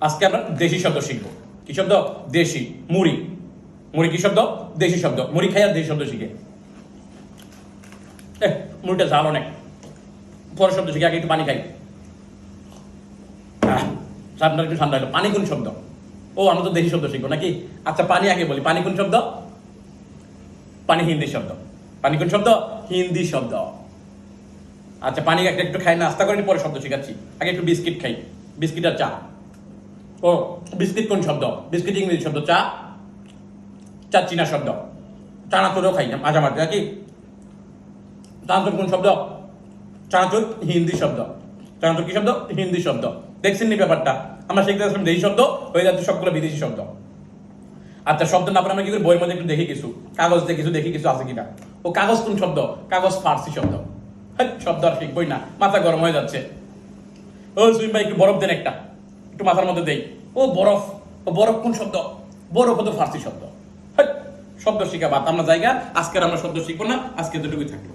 আজকে আমরা দেশি শব্দ শিখব। কি শব্দ? দেশি। মুড়ি। মুড়ি কি শব্দ? দেশি শব্দ। মুড়ি খাই আর দেশি শব্দ শিখে। মুড়িটা ঝাল অনেক। পরে শব্দ শিখে আগে একটু পানি খাই। ঠান্ডা একটু ঠান্ডা হলো পানি কোন শব্দ? ও, আমরা তো দেশি শব্দ শিখব নাকি? আচ্ছা পানি আগে বলি। পানি কোন শব্দ? পানি হিন্দি শব্দ। পানি কোন শব্দ? হিন্দি শব্দ। আচ্ছা পানি একটা একটু খাই, নাস্তা করে পরে শব্দ শিখাচ্ছি। আগে একটু বিস্কিট খাই। বিস্কিট আর চা। ও বিস্কিট কোন শব্দ? বিস্কিট ইংরেজি শব্দ চা? চা চীনা শব্দ। চানাচুরও খাই না মাঝামাঝি নাকি? চানাচুর কোন শব্দ? চানাচুর হিন্দি শব্দ। চানাচুর কি শব্দ? হিন্দি শব্দ। দেখছেন নি ব্যাপারটা? আমরা শিখতে আসলাম দেশি শব্দ হয়ে যাচ্ছে সবগুলো বিদেশি শব্দ। আচ্ছা শব্দ না পারে আমরা কি করি বইয়ের মধ্যে একটু দেখি কিছু। কাগজ দিয়ে কিছু দেখি কিছু আছে কিনা। ও কাগজ কোন শব্দ? কাগজ ফার্সি শব্দ। হেৎ, শব্দ আর শিখবই না। মাথা গরম হয়ে যাচ্ছে। ও সুইম ভাই একটু বরফ দেন একটা। একটু মাথার মধ্যে দেই। ও বরফ ও বরফ কোন শব্দ? বরফ হতো ফার্সি শব্দ। শব্দ শিখা বাদ। আমরা জায়গা, আজকের আমরা শব্দ শিখব না, আজকে দুটুকুই থাকল।